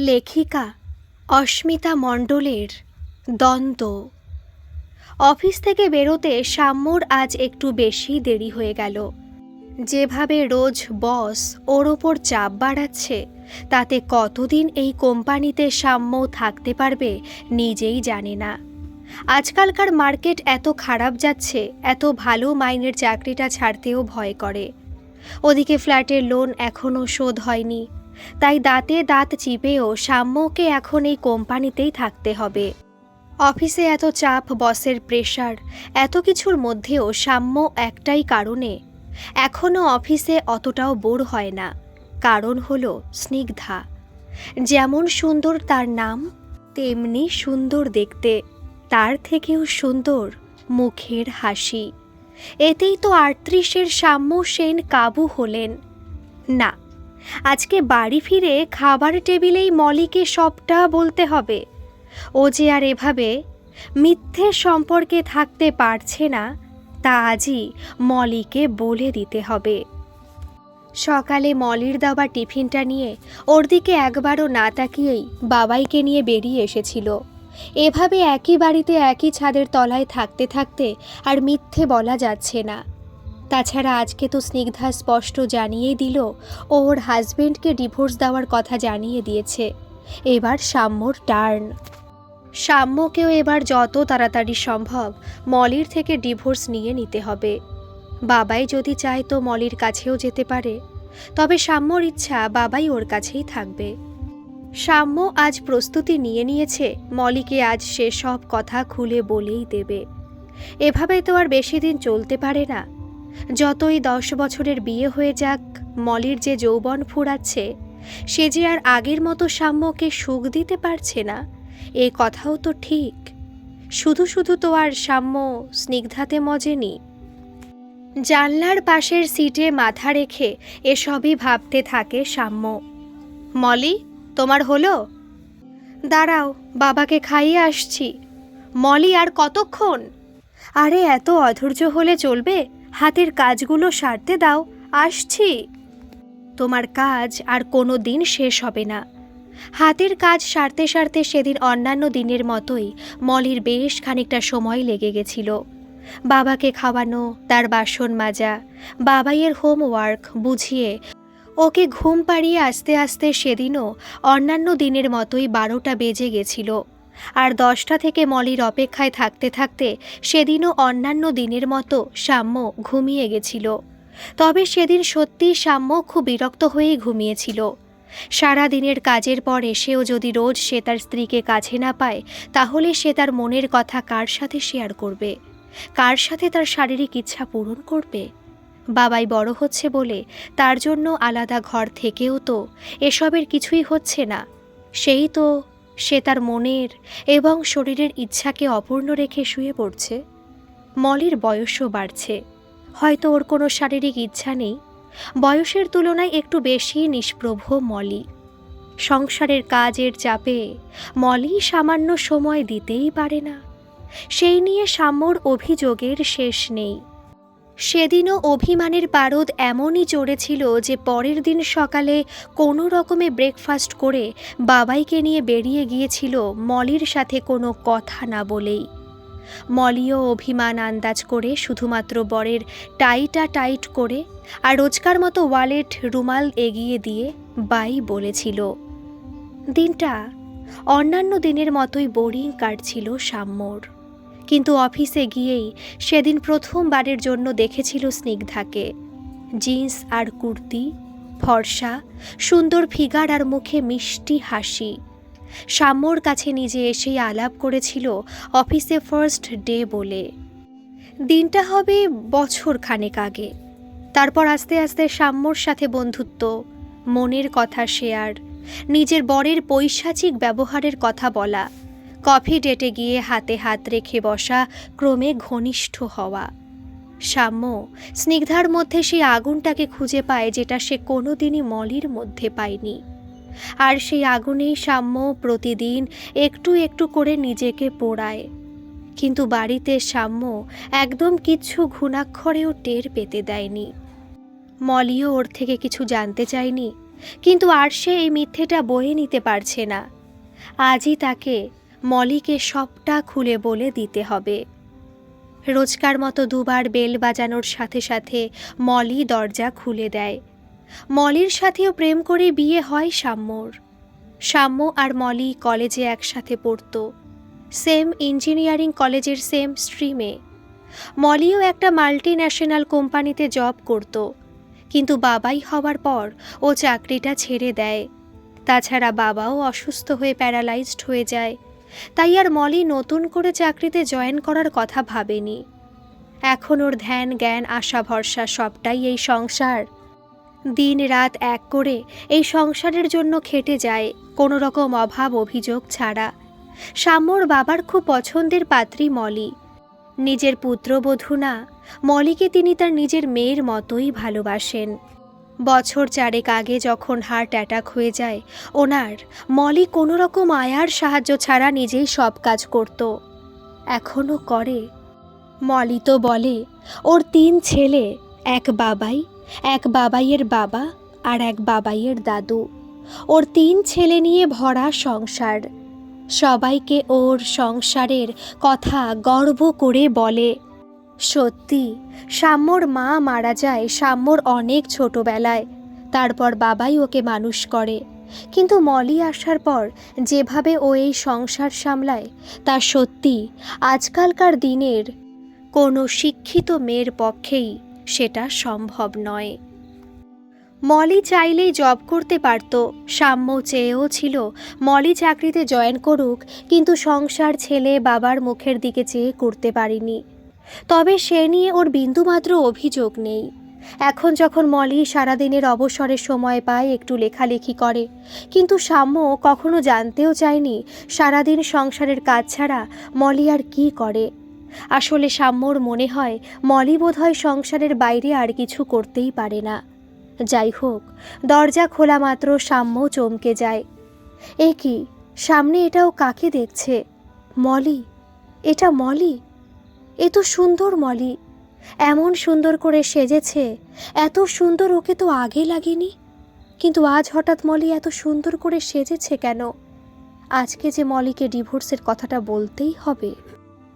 লেখিকা অস্মিতা মণ্ডলের দ্বন্দ্ব। অফিস থেকে বেরোতে সাম্যর আজ একটু বেশি দেরি হয়ে গেল। যেভাবে রোজ বস ওর ওপর চাপ বাড়াচ্ছে, তাতে কতদিন এই কোম্পানিতে সাম্য থাকতে পারবে নিজেই জানে না। আজকালকার মার্কেট এত খারাপ যাচ্ছে, এত ভালো মাইনের চাকরিটা ছাড়তেও ভয় করে। ওদিকে ফ্ল্যাটের লোন এখনও শোধ হয়নি। তাই দাঁতে দাঁত চিপেও সাম্যকে এখন এই কোম্পানিতেই থাকতে হবে। অফিসে এত চাপ, বসের প্রেশার, এত কিছুর মধ্যেও সাম্য একটাই কারণে। এখনও অফিসে অতটাও বোর হয় না। কারণ হল স্নিগ্ধা। যেমন সুন্দর তার নাম, তেমনি সুন্দর দেখতে। তার থেকেও সুন্দর মুখের হাসি। এতেই তো আটত্রিশের সাম্য সেন কাবু হলেন। না আজকে বাড়ি ফিরে খাবার টেবিলেই মলিকে সবটা বলতে হবে। ও যে আর এভাবে মিথ্যে সম্পর্কে থাকতে পারছে না, তা আজই মলিকে বলে দিতে হবে। সকালে মলির দেওয়া টিফিনটা নিয়ে ওর দিকে একবারও না তাকিয়েই বাবাইকে নিয়ে বেরিয়ে এসেছিল। এভাবে একই বাড়িতে একই ছাদের তলায় থাকতে থাকতে আর মিথ্যে বলা যাচ্ছে না। তাছাড়া আজকে তো স্নিগ্ধা স্পষ্ট জানিয়ে দিল ওর হাজবেন্ডকে ডিভোর্স দেওয়ার কথা জানিয়ে দিয়েছে। এবার সাম্যর টার্ন। সাম্যকেও এবার যত তাড়াতাড়ি সম্ভব মলির থেকে ডিভোর্স নিয়ে নিতে হবে। বাবাই যদি চায় তো মলির কাছেও যেতে পারে। তবে সাম্যর ইচ্ছা বাবাই ওর কাছেই থাকবে। সাম্য আজ প্রস্তুতি নিয়ে নিয়েছে, মলিকে আজ সে সব কথা খুলে বলেই দেবে। এভাবে তো আর বেশি দিন চলতে পারে না। যতই দশ বছরের বিয়ে হয়ে যাক, মলির যে যৌবন ফুরাচ্ছে, সে যে আর আগের মতো সাম্যকে সুখ দিতে পারছে না, এ কথাও তো ঠিক। শুধু শুধু তো আর সাম্য স্নিগ্ধাতে মজেনি। জানলার পাশের সিটে মাথা রেখে এসবই ভাবতে থাকে সাম্য। মলি, তোমার হলো? দাঁড়াও, বাবাকে খাইয়ে আসছি। মলি, আর কতক্ষণ? আরে, এত অধৈর্য হলে চলবে? হাতের কাজগুলো সারতে দাও, আসছি। তোমার কাজ আর কোনো দিন শেষ হবে না। হাতের কাজ সারতে সারতে সেদিন অন্যান্য দিনের মতোই মলির বেশ খানিকটা সময় লেগে গেছিল। বাবাকে খাওয়ানো, তার বাসন মাজা, বাবাইয়ের হোমওয়ার্ক বুঝিয়ে, ওকে ঘুম পাড়িয়ে আস্তে আস্তে সেদিনও অন্যান্য দিনের মতোই বারোটা বেজে গেছিল। আর দশটা থেকে মলির অপেক্ষায় থাকতে থাকতে সেদিনও অন্যান্য দিনের মতো সাম্য ঘুমিয়ে গেছিল। তবে সেদিন সত্যিই সাম্য খুব বিরক্ত হয়েই ঘুমিয়েছিল। সারা দিনের কাজের পর এসেও যদি রোজ সে তার স্ত্রীকে কাছে না পায়, তাহলে সে তার মনের কথা কার সাথে শেয়ার করবে? কার সাথে তার শারীরিক ইচ্ছা পূরণ করবে? বাবাই বড় হচ্ছে বলে তার জন্য আলাদা ঘর থেকেও তো এসবের কিছুই হচ্ছে না। সেই তো সে তার মনের এবং শরীরের ইচ্ছাকে অপূর্ণ রেখে শুয়ে পড়ছে। মলির বয়সও বাড়ছে। হয়তো ওর কোনো শারীরিক ইচ্ছা নেই। বয়সের তুলনায় একটু বেশি নিষ্প্রভ মলি। সংসারের কাজের চাপে মলি সামান্য সময় দিতেই পারে না। সেই নিয়ে সাম্যর অভিযোগের শেষ নেই। সেদিনও অভিমানের পারদ এমনই চড়েছিল যে পরের দিন সকালে কোনো রকমে ব্রেকফাস্ট করে বাবাইকে নিয়ে বেরিয়ে গিয়েছিল মলির সাথে কোনো কথা না বলেই। মলিও অভিমান আন্দাজ করে শুধুমাত্র বরের টাইটা টাইট করে আর রোজকার মতো ওয়ালেট, রুমাল এগিয়ে দিয়ে বাই বলেছিল। দিনটা অন্যান্য দিনের মতোই বোরিং কাটছিল সাম্যর। কিন্তু অফিসে গিয়েই সেদিন প্রথমবারের জন্য দেখেছিল স্নিগ্ধাকে। জিন্স আর কুর্তি, ফর্সা, সুন্দর ফিগার আর মুখে মিষ্টি হাসি। সাম্যর কাছে নিজে এসেই আলাপ করেছিল অফিসে ফার্স্ট ডে বলে। দিনটা হবে বছর খানেক আগে। তারপর আস্তে আস্তে সাম্যর সাথে বন্ধুত্ব, মনের কথা শেয়ার নিজের বরের পৈশাচিক ব্যবহারের কথা বলা। কফি ডেটে গিয়ে হাতে হাত রেখে বসা ক্রমে ঘনিষ্ঠ হওয়া। সাম্য, স্নিগ্ধার মধ্যে সেই আগুনটাকে খুঁজে পায় যেটা সে কোনোদিনই মলির মধ্যে পায়নি। আর সেই আগুনেই সাম্য প্রতিদিন একটু একটু করে নিজেকে পোড়ায়। কিন্তু বাড়িতে সাম্য একদম কিচ্ছু ঘুণাক্ষরেও টের পেতে দেয়নি। মলিও ওর থেকে কিছু জানতে চায়নি, কিন্তু আর সে এই মিথ্যেটা বয়ে নিতে পারছে না। আজই তাকে মলিকে সবটা খুলে বলে দিতে হবে। রোজকার মতো দুবার বেল বাজানোর সাথে সাথে মলি দরজা খুলে দেয়। মলির সাথেও প্রেম করে বিয়ে হয় সাম্যর সাম্য আর মলি কলেজে একসাথে পড়তো। সেম ইঞ্জিনিয়ারিং কলেজের সেম স্ট্রিমে। মলিও একটা মাল্টি ন্যাশনাল কোম্পানিতে জব করত। কিন্তু বাবাই হওয়ার পর ও চাকরিটা ছেড়ে দেয়। তাছাড়া বাবাও অসুস্থ হয়ে প্যারালাইজড হয়ে যায়। তাই আর মলি নতুন করে চাকরিতে জয়েন করার কথা ভাবেনি। এখন ওর ধ্যান, জ্ঞান, আশা, ভরসা সবটাই এই সংসার। দিন রাত এক করে এই সংসারের জন্য খেটে যায়, কোনো রকম অভাব অভিযোগ ছাড়া। সাম্যর বাবার খুব পছন্দের পাত্রী মলি। নিজের পুত্রবধূ না, মলিকে তিনি তার নিজের মেয়ের মতোই ভালোবাসেন। বছর চারেক আগে যখন হার্ট অ্যাটাক হয়ে যায়, ওনার মলি কোনো রকম আয়ার সাহায্য ছাড়া নিজেই সব কাজ করত। এখনও করে। মলি তো বলে, ওর তিন ছেলে, এক বাবাই, এক বাবাইয়ের বাবা আর এক বাবাইয়ের দাদু। ওর তিন ছেলে নিয়ে ভরা সংসার। সবাইকে ওর সংসারের কথা গর্ব করে বলে। সত্যি, সাম্যর মা মারা যায় সাম্যর অনেক ছোটবেলায়। তারপর বাবাই ওকে মানুষ করে। কিন্তু মলি আসার পর যেভাবে ও এই সংসার সামলায়, তা সত্যি আজকালকার দিনের কোনো শিক্ষিত মেয়ের পক্ষেই সেটা সম্ভব নয়। মলি চাইলেই জব করতে পারত, সাম্য চেয়েও ছিল, মলি চাকরিতে জয়েন করুক, কিন্তু সংসার ছেলে বাবার মুখের দিকে চেয়ে করতে পারিনি। তবে সে নিয়ে ওর বিন্দুমাত্র অভিযোগ নেই। এখন যখন মলি সারাদিনের অবসরের সময় পায়, একটু লেখালেখি করে। কিন্তু সাম্য কখনো জানতেও চায়নি সারাদিন সংসারের কাজ ছাড়া মলি আর কি করে। আসলে সাম্যর মনে হয়, মলি বোধহয় সংসারের বাইরে আর কিছু করতেই পারে না। যাই হোক, দরজা খোলা মাত্র সাম্য চমকে যায়। এ কি? সামনে এটাও কাকে দেখছে? মলি? এটা মলি? এ তো সুন্দর, মলি। এমন সুন্দর করে সেজেছে, এত সুন্দর ওকে তো আগে লাগেনি। কিন্তু আজ হঠাৎ মলি এত সুন্দর করে সেজেছে কেন? আজকে যে মলিকে ডিভোর্সের কথাটা বলতেই হবে।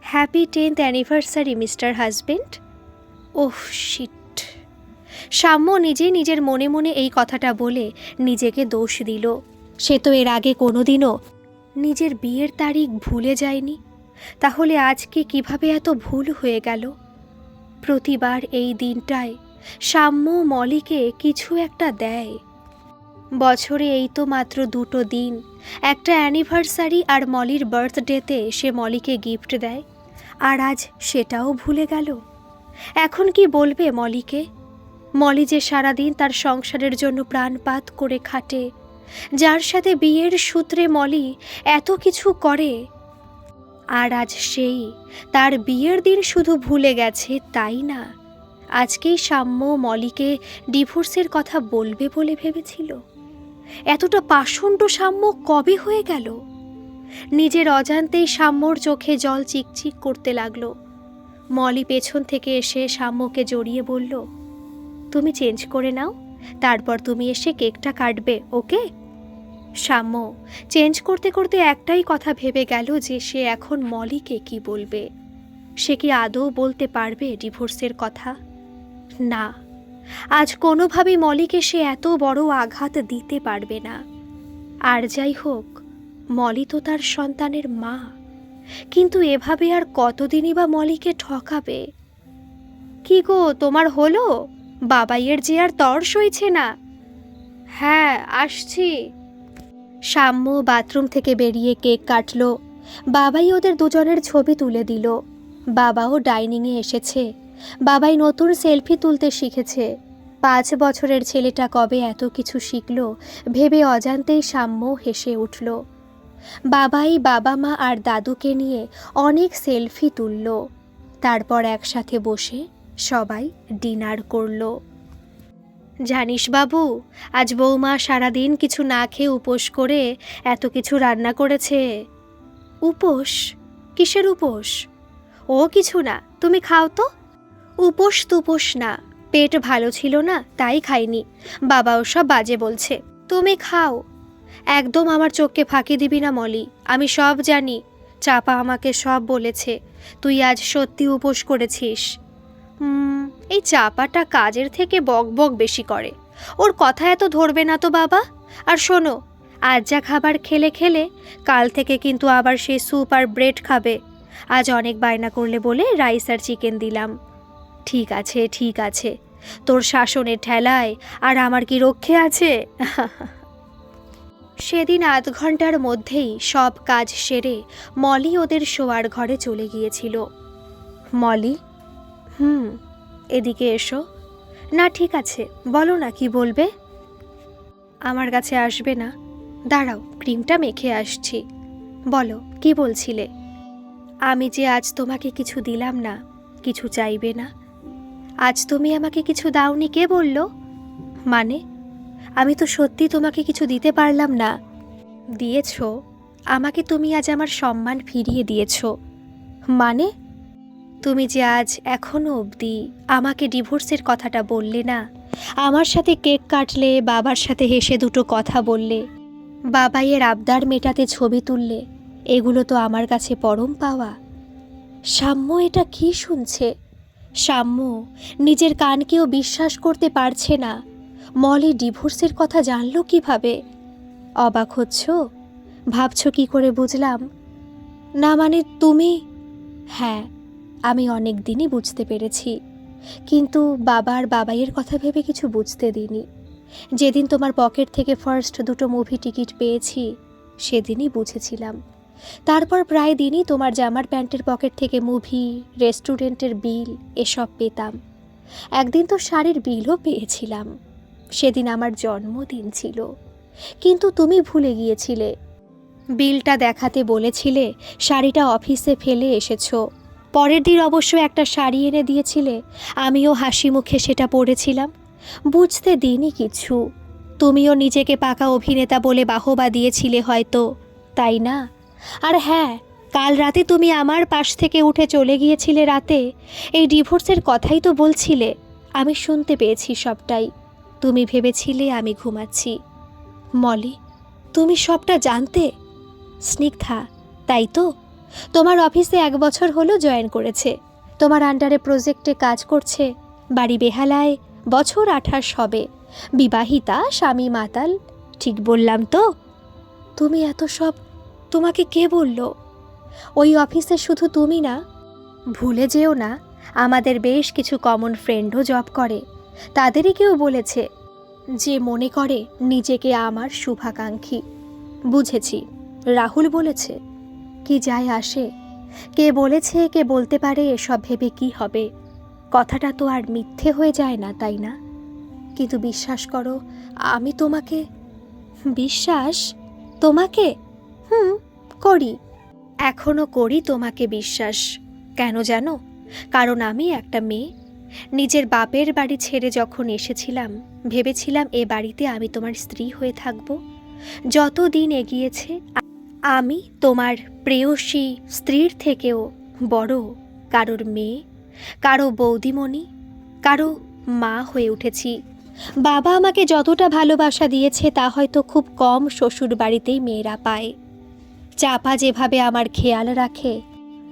Happy tenth anniversary, mister husband. Oh, shit. Samya নিজে নিজের মনে মনে এই কথাটা বলে নিজেকে দোষ দিল। সে তো এর আগে কোনোদিনও নিজের বিয়ের তারিখ ভুলে যায়নি। তাহলে আজকে কীভাবে এত ভুল হয়ে গেল? প্রতিবার এই দিনটায় সাম্য মলিকে কিছু একটা দেয়। বছরে এই তো মাত্র দুটো দিন, একটা অ্যানিভার্সারি আর মলির বার্থডেতে সে মলিকে গিফট দেয়, আর আজ সেটাও ভুলে গেল। এখন কি বলবে মলিকে? মলি যে সারাদিন তার সংসারের জন্য প্রাণপাত করে খাটে, যার সাথে বিয়ের সূত্রে মলি এত কিছু করে আর আজ সেই, তার বিয়ের দিন শুধু ভুলে গেছে তাই না? আজকেই সাম্য মলিকে ডিভোর্সের কথা বলবে বলে ভেবেছিল। এতটা পাষণ্ড সাম্য কবে হয়ে গেল? নিজের অজান্তেই সাম্যর চোখে জল চিকচিক করতে লাগল। মলি পেছন থেকে এসে সাম্যকে জড়িয়ে বলল, তুমি চেঞ্জ করে নাও, তারপর তুমি এসে কেকটা কাটবে, ওকে? সাম্য চেঞ্জ করতে করতে একটাই কথা ভেবে গেল যে সে এখন মলিকে কি বলবে। সে কি আদৌ বলতে পারবে ডিভোর্সের কথা? না। আজ কোনোভাবেই মলিকে সে এত বড় আঘাত দিতে পারবে না। আর যাই হোক, মলি তো তার সন্তানের মা। কিন্তু এভাবে আর কতদিনই বা মলিকে ঠকাবে? কি গো, তোমার হলো? বাবাইয়ের যে আর তর সইছে না। হ্যাঁ আসছি। সাম্য বাথরুম থেকে বেরিয়ে কেক কাটলো। বাবাই ওদের দুজনের ছবি তুলে দিল। বাবাও ডাইনিংয়ে এসেছে। বাবাই নতুন সেলফি তুলতে শিখেছে। পাঁচ বছরের ছেলেটা কবে এত কিছু শিখল, ভেবে অজান্তেই সাম্য হেসে উঠল। বাবাই বাবা মা আর দাদুকে নিয়ে অনেক সেলফি তুলল। তারপর একসাথে বসে সবাই ডিনার করল। জানিস বাবু, আজ বৌমা সারাদিন কিছু না খেয়ে উপোস করে এত কিছু রান্না করেছে। উপোস? কিসের উপোস? ও কিছু না, তুমি খাও তো। উপোস তুপোস না, পেট ভালো ছিল না, তাই খাইনি। বাবাও সব বাজে বলছে, তুমি খাও। একদম আমার চোখকে ফাঁকি দিবি না মলি, আমি সব জানি, চাপা আমাকে সব বলেছে, তুই আজ সত্যি উপোস করেছিস। হুম এই চাপাটা কাজের থেকে বক বক বেশি করে। ওর কথা এত ধরবে না তো বাবা। আর শোনো, আজ যা খাবার খেলে খেলে, কাল থেকে কিন্তু আবার সে স্যুপ আর ব্রেড খাবে। আজ অনেক বায়না করলে বলে রাইস আর চিকেন দিলাম। ঠিক আছে ঠিক আছে। তোর শাসনের ঠেলায় আর আমার কি রক্ষে আছে? সেদিন আধ ঘণ্টার মধ্যেই সব কাজ সেরে মলি ওদের শোয়ার ঘরে চলে গিয়েছিল। মলি? হুম। এদিকে এসো। না, ঠিক আছে, বলো না কি বলবে। আমার কাছে আসবে না। দাঁড়াও, ক্রিমটা মেখে আসছি। বলো, কি বলছিলে? আমি যে আজ তোমাকে কিছু দিলাম না, কিছু চাইবে না। আজ তুমি আমাকে কিছু দাওনি, কে বলল? মানে আমি তো সত্যি তোমাকে কিছু দিতে পারলাম না। দিয়েছ, আমাকে তুমি আজ আমার সম্মান ফিরিয়ে দিয়েছ। মানে তুমি যে আজ এখনও অবধি আমাকে ডিভোর্সের কথাটা বললে না? আমার সাথে কেক কাটলে, বাবার সাথে হেসে দুটো কথা বললে, বাবাইয়ের আবদার মেটাতে ছবি তুললে, এগুলো তো আমার কাছে পরম পাওয়া। সাম্য এটা কি শুনছে? সাম্য নিজের কানকেও বিশ্বাস করতে পারছে না। মলি ডিভোর্সের কথা জানলো কীভাবে? অবাক হচ্ছ? ভাবছ কি করে বুঝলাম? না মানে তুমি? হ্যাঁ আমি অনেক দিনই বুঝতে পেরেছি। কিন্তু বাবার বাবাইয়ের কথা ভেবে কিছু বুঝতে দিইনি। যেদিন তোমার পকেট থেকে ফার্স্ট দুটো মুভি টিকিট পেয়েছি, সেদিনই বুঝেছিলাম। তারপর প্রায় দিনই তোমার জামার প্যান্টের পকেট থেকে মুভি রেস্টুরেন্টের বিল এসব পেতাম। একদিন তো শাড়ির বিলও পেয়েছিলাম। সেদিন আমার জন্মদিন ছিল। কিন্তু তুমি ভুলে গিয়েছিলে। বিলটা দেখাতে বলেছিলে, শাড়িটা অফিসে ফেলে এসেছ। পরের দিন অবশ্য একটা শাড়ি এনে দিয়েছিলে, আমিও হাসি মুখে সেটা পরেছিলাম। বুঝতে দিনই কিছু। তুমিও নিজেকে পাকা অভিনেতা বলে বাহবা দিয়েছিলে হয়তো, তাই না? আর হ্যাঁ কাল রাতে তুমি আমার পাশ থেকে উঠে চলে গিয়েছিলে রাতে, এই ডিভোর্সের কথাই তো বলছিলে, আমি শুনতে পেয়েছি সবটাই। তুমি ভেবেছিলে আমি ঘুমাচ্ছি। মলি, তুমি সবটা জানতে? স্নিগ্ধা, তাই তো? তোমার অফিসে এক বছর হলো জয়েন করেছে। তোমার আন্ডারে প্রজেক্টে কাজ করছে। বাড়ি বেহালায় বছর আঠাশ হবে। বিবাহিতা, স্বামী, মাতাল, ঠিক বললাম তো? তুমি এত সব তোমাকে কে বলল? ওই অফিসে শুধু তুমি না, ভুলে যেও না, আমাদের বেশ কিছু কমন ফ্রেন্ডও জব করে। তাদেরই কেউ বলেছে যে মনে করে নিজেকে আমার শুভাকাঙ্ক্ষী। বুঝেছি। রাহুল বলেছে কি যায় আসে? কে বলেছে, কে বলতে পারে, এসব ভেবে কি হবে? কথাটা তো আর মিথ্যে হয়ে যায় না, তাই না? কিন্তু বিশ্বাস করো, আমি তোমাকে বিশ্বাস? তোমাকে? হুম, করি। এখনও করি তোমাকে বিশ্বাস। কেন জানো? কারণ আমি একটা মেয়ে। নিজের বাপের বাড়ি ছেড়ে যখন এসেছিলাম, ভেবেছিলাম এ বাড়িতে আমি তোমার স্ত্রী হয়ে থাকব। যত দিন এগিয়েছে আমি তোমার প্রেয়সী স্ত্রীর থেকেও বড়, কারোর মেয়ে, কারও বৌদিমণি, কারও মা হয়ে উঠেছি। বাবা আমাকে যতটা ভালোবাসা দিয়েছে তা হয়তো খুব কম শ্বশুর বাড়িতেই মেয়েরা পায়। চাপা যেভাবে আমার খেয়াল রাখে,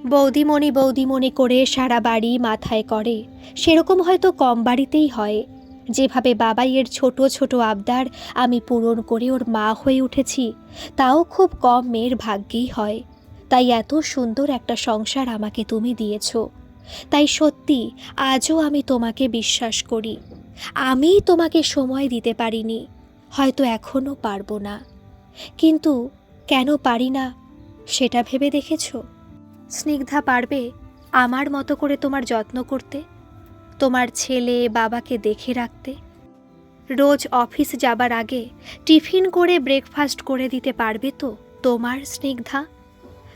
বৌদিমণি বৌদিমণি করে সারা বাড়ি মাথায় করে, সেরকম হয়তো কম বাড়িতেই হয়। যেভাবে বাবাইয়ের ছোট ছোট আবদার আমি পূরণ করে ওর মা হয়ে উঠেছি, তাও খুব কম মেয়ের ভাগ্যেই হয়। তাই এত সুন্দর একটা সংসার আমাকে তুমি দিয়েছ। তাই সত্যি, আজও আমি তোমাকে বিশ্বাস করি। আমি তোমাকে সময় দিতে পারিনি, হয়তো এখনও পারব না। কিন্তু কেন পারি না, সেটা ভেবে দেখেছ? স্নিগ্ধা পারবে আমার মতো করে তোমার যত্ন করতে? তোমার ছেলে বাবাকে দেখে রাখতে। রোজ অফিস যাবার আগে টিফিন করে ব্রেকফাস্ট করে দিতে পারবে তো তোমার স্নিগ্ধা?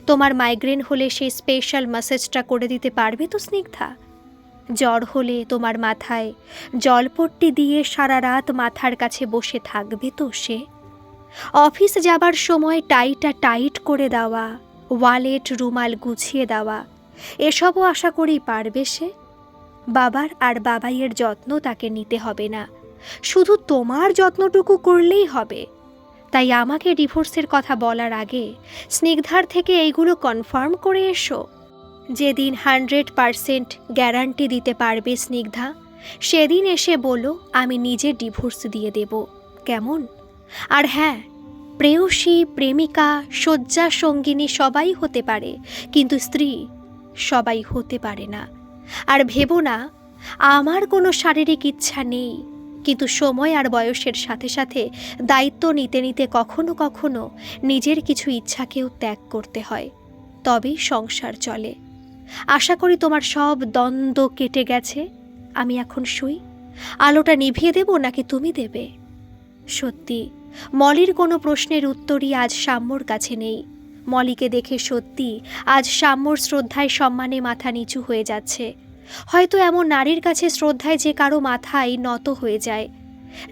তোমার মাইগ্রেন হলে সেই স্পেশাল ম্যাসেজটা করে দিতে পারবে তো স্নিগ্ধা? জ্বর হলে তোমার মাথায় জলপট্টি দিয়ে সারা রাত মাথার কাছে বসে থাকবে তো সে? অফিস যাবার সময় টাইটা টাইট করে দেওয়া ওয়ালেট রুমাল গুছিয়ে দেওয়া, এসবও আশা করেই পারবে সে? বাবার আর বাবাইয়ের যত্ন তাকে নিতে হবে না। শুধু তোমার যত্নটুকু করলেই হবে। তাই আমাকে ডিভোর্সের কথা বলার আগে স্নিগ্ধার থেকে এইগুলো কনফার্ম করে এসো। যেদিন হান্ড্রেড পারসেন্ট গ্যারান্টি দিতে পারবে স্নিগ্ধা, সেদিন এসে বলো আমি নিজে ডিভোর্স দিয়ে দেব। কেমন? আর হ্যাঁ প্রেয়সী, প্রেমিকা, শয্যা সঙ্গিনী সবাই হতে পারে, কিন্তু স্ত্রী সবাই হতে পারে না। আর ভেবো না, আমার কোনো শারীরিক ইচ্ছা নেই। কিন্তু সময় আর বয়সের সাথে সাথে দায়িত্ব নিতে নিতে কখনো কখনো নিজের কিছু ইচ্ছাকেও ত্যাগ করতে হয়, তবেই সংসার চলে। আশা করি তোমার সব দ্বন্দ্ব কেটে গেছে। আমি এখন শুই। আলোটা নিভিয়ে দেব নাকি তুমি দেবে? সত্যি, মলির কোনো প্রশ্নের উত্তরই আজ সাম্যর কাছে নেই। মলিকে দেখে সত্যি আজ সাম্যর শ্রদ্ধায় সম্মানে মাথা নিচু হয়ে যাচ্ছে। হয়তো এমন নারীর কাছে শ্রদ্ধায় যে কারও মাথায় নত হয়ে যায়।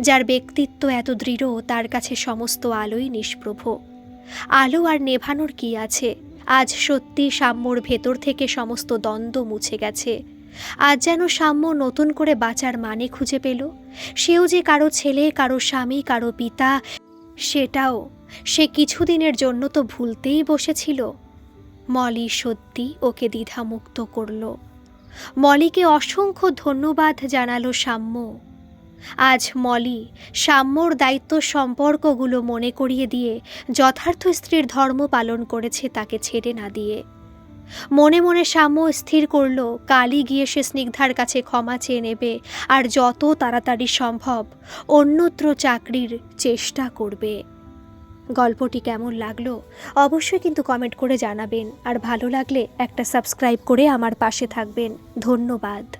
যার ব্যক্তিত্ব এত দৃঢ়, তার কাছে সমস্ত আলোই নিষ্প্রভ। আলো আর নেভানোর কি আছে? আজ সত্যি সাম্যর ভেতর থেকে সমস্ত দ্বন্দ্ব মুছে গেছে। আজ যেন সাম্য নতুন করে বাঁচার মানে খুঁজে পেল। সেও যে কারও ছেলে, কারও স্বামী, কারও পিতা, সেটাও সে কিছুদিনের জন্য তো ভুলতেই বসেছিল। মলি সত্যি ওকে দ্বিধামুক্ত করল। মলিকে অসংখ্য ধন্যবাদ জানালো সাম্য। আজ মলি সাম্যর দায়িত্ব সম্পর্কগুলো মনে করিয়ে দিয়ে যথার্থ স্ত্রীর ধর্ম পালন করেছে তাকে ছেড়ে না দিয়ে। মনে মনে সাম্য স্থির করল, কালই গিয়ে সে স্নিগ্ধার কাছে ক্ষমা চেয়ে নেবে আর যত তাড়াতাড়ি সম্ভব অন্যত্র চাকরির চেষ্টা করবে। গল্পটি কেমন লাগল অবশ্যই কিন্তু কমেন্ট করে জানাবেন। আর ভালো লাগলে একটা সাবস্ক্রাইব করে আমার পাশে থাকবেন। ধন্যবাদ।